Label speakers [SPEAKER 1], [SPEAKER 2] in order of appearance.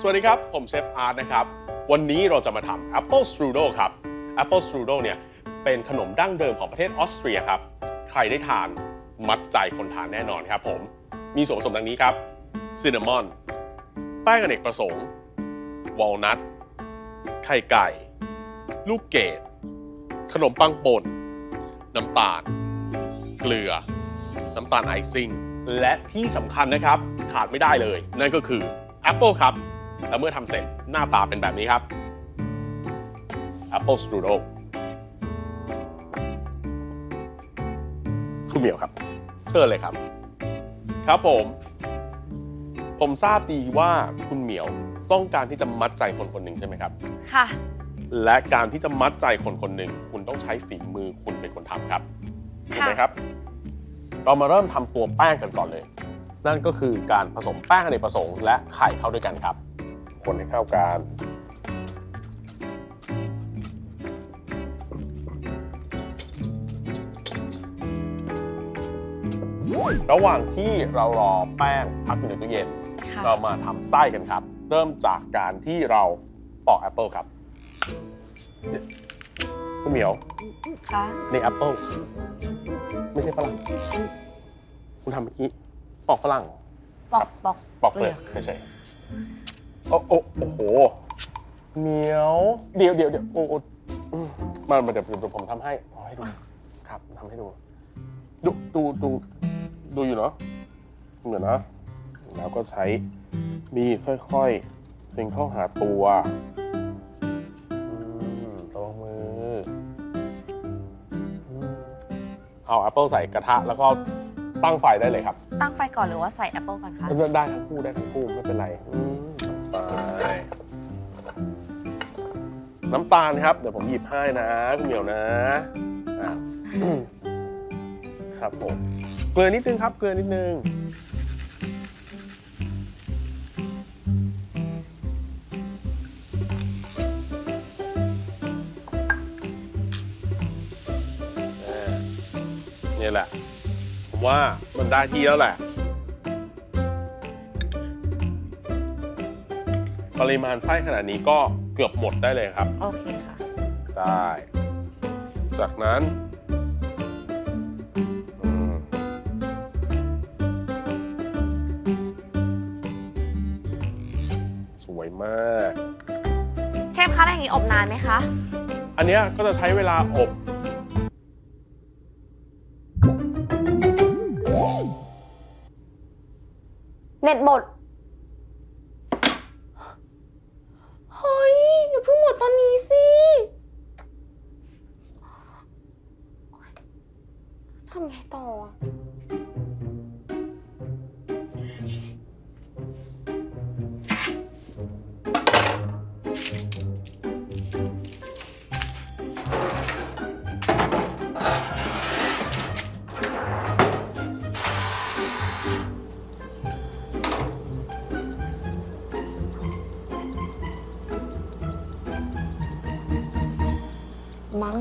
[SPEAKER 1] สวัสดีครับ ผมเชฟอาร์ตนะครับ วันนี้เราจะมาทำ Apple Strudel ครับ Apple Strudel เนี่ยเป็นขนมดั้งเดิมของประเทศออสเตรียครับ ใครได้ทานมัดใจคนทานแน่นอนครับผม มีส่วนผสมดังนี้ครับซินนามอนแป้งอเนกประสงค์วอลนัทไข่ไก่ ลูกเกดขนมปังป่น น้ำตาล เกลือ น้ำตาลไอซิ่ง และที่สำคัญนะครับ ขาดไม่ได้เลย นั่นก็คือแอปเปิลครับ และเมื่อทำเสร็จหน้าตาเป็นแบบนี้ครับ Apple Strudel คุณเหมียวครับ เชิญเลยครับ ครับผม ผมทราบดีว่าคุณเหมียวต้องการที่จะมัดใจคนคนหนึ่งใช่ไหมครับ
[SPEAKER 2] ค่ะ
[SPEAKER 1] และการที่จะมัดใจคนคนหนึ่งคุณต้องใช้ฝีมือคุณเป็นคนทำครับถูกไหมครับ เรามาเริ่มทำตัวแป้งกันก่อนเลย นั่นก็คือการผสมแป้งอเนกประสงค์และไข่เข้าด้วยกันครับ คนให้เข้ากันระหว่างที่เรารอแป้งพักอยู่ในตู้เย็น
[SPEAKER 2] ค่ะ
[SPEAKER 1] เรามาทำไส้กันครับ เริ่มจากการที่เราปอกแอปเปิลครับเนี่ยคุณเหมียว
[SPEAKER 2] ค่ะ
[SPEAKER 1] ในแอปเปิลไม่ใช่ฝรั่ง คุณทำเมื่อกี้ปอกฝรั่ง
[SPEAKER 2] ปอกปอก
[SPEAKER 1] ปอกเปลือกไม่ใช่ โอ้โอ้โอ้โหเหนียวเดี๋ยวเดี๋ยวเดี๋ยวโอ้โอ้อืมมามาเดี๋ยวเดี๋ยวผมทำให้เอาให้ดูครับทำให้ดู ดูดูดูดูอยู่เนาะเหมือนนะ แล้วก็ใช้มีดค่อยๆดึงเข้าหาตัวอืมระวังมืออืมเอาแอปเปิลใส่กระทะ แล้วก็ตั้งไฟได้เลยครับ
[SPEAKER 2] ตั้งไฟก่อนหรือว่าใส่แอปเปิลก่อนคะ
[SPEAKER 1] ได้ทั้งคู่ได้ทั้งคู่ไม่เป็นไรอืมไป น้ำตาลครับ เดี๋ยวผมหยิบให้นะคุณเหมียวนะอะครับผมเกลือนิดนึงครับ เกลือนิดนึงอ่านี่แหละ ผมว่ามันได้ที่แล้วแหละ ปริมาณไส้ขนาดนี้ก็เกือบหมดได้เลยครับ
[SPEAKER 2] โอเคค่ะ
[SPEAKER 1] ได้ จากนั้นอืมสวยมาก
[SPEAKER 2] เชฟคะแล้วอย่างนี้อบนานไหมคะ
[SPEAKER 1] อันเนี้ยก็จะใช้เวลาอบ
[SPEAKER 2] เน็ตหมด เฮ้ย อย่าเพิ่งหมดตอนนี้สิ ทำไงต่ออะมั้ง